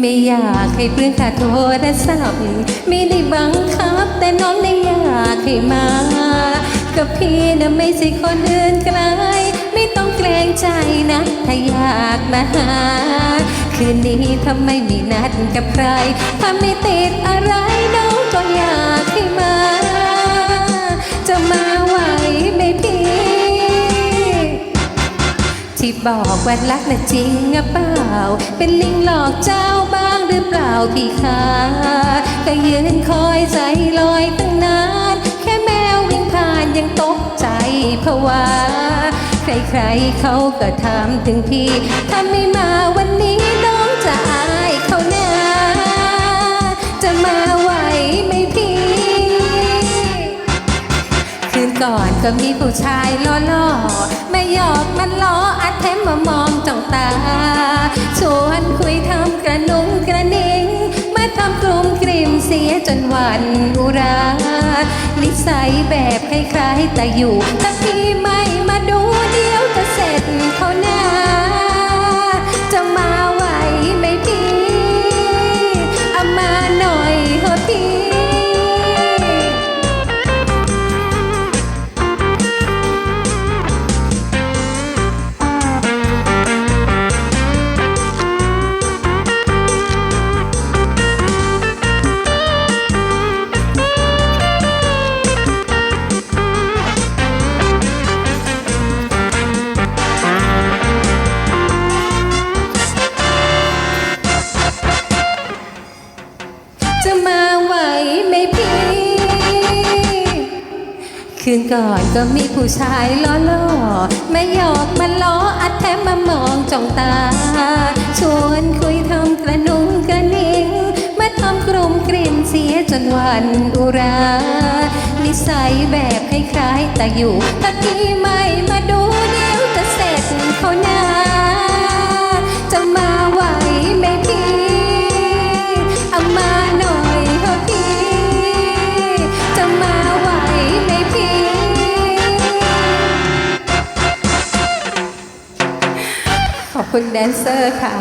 ไม่อยากให้เปลืองค่าโทรศัพท์ไม่ได้บังคับ แต่น้องได้อยากให้มา กับพี่นะไม่ใช่คนอื่นไกลไม่ต้องเกรงใจนะ ถ้าอยากมาหา คืนนี้ทำไมไม่นัดกับใคร ถ้าไม่ติดอะไรน้องก็อยากให้มา จะมาไหวไหมพี่ที่บอกว่ารักน่ะจริงหรือเปล่า เป็นลิงหลอกเจ้า ล่าพี่คะก็ยืนคอยใจลอยตั้งนาน แค่แมววิ่งผ่านยังตกใจเพราะว่าใครๆเขาก็ถามถึงพี่ ถ้าไม่มาวันนี้น้องจะอายเขาน้าจะมาไหวไหมพี่ คืนก่อนก็มีผู้ชายล่อๆไม่หยอกมันล้ออัดแถมมามอ ทำกลุ่มกริมเสียจนหวันอุรา นิสัยแบบคล้ายๆแต่อยู่ถ้าพี่ไม่มาดูเดียวจะเสร็จเขาหน้า จะมาไหวไหมพี่เอามาหน่อยเถอะพี่ คืนก่อนก็มีผู้ชายล่อไม่หยอกมันล้ออัดแทมมามองจ้องตา ชวนคุยทำกระนุงกระนิ่งมาทำกลุ่มกลิ่นเสียจนวันอุรา นิสัยแบบคล้ายๆแต่อยู่ตะกี้ไม่มาดู ขอบคุณแดนเซอร์ค่ะ